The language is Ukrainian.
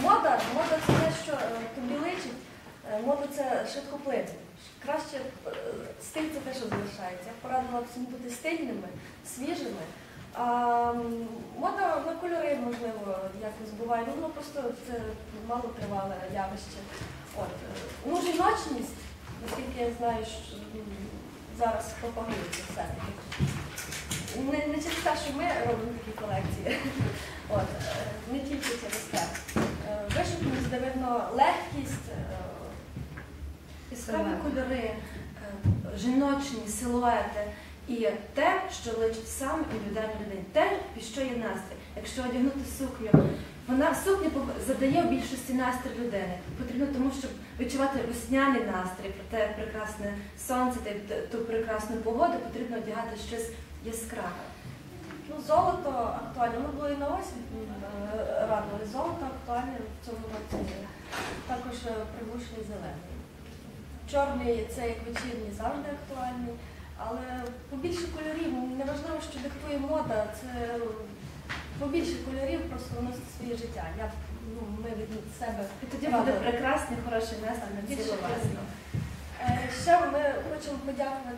Мода, мода це те, що е, тобі личить, Е, мода це швидкоплинно. Краще е, стиль це те, що залишається. Я порадила всім бути стильними, свіжими. А мода на кольори, можливо, якось буває. Ну, воно просто це мало тривале явище. От. Ну, жіночність, наскільки я знаю, що зараз пропагується все-таки. Не, не через те, що ми робимо такі колекції, От, е, не тільки через те. Вишуканість, легкість, е, Яскраві кольори, е, жіночні силуети і те, що личить сам індивідуальній людині, те, під що є настрій. Якщо одягнути сукню, вона сукня задає в більшості настрій людини. Потрібно тому, щоб відчувати весняний настрій, про те прекрасне сонце, ту прекрасну погоду, потрібно одягати щось яскраве. Ну, золото актуальне, воно було і на осінь е, рано, але золото актуальне в цьому році. Також е, приглушений зелений. Чорний це як вечірній завжди актуальний, але побільше кольорів, неважливо, що диктує мода, це побільше кольорів просто вносить своє життя. Я, ну, ми від себе І тоді буде радили. прекрасний, хороший настрій на Більше цілу кольорів. Е, Ще ми хочемо подякувати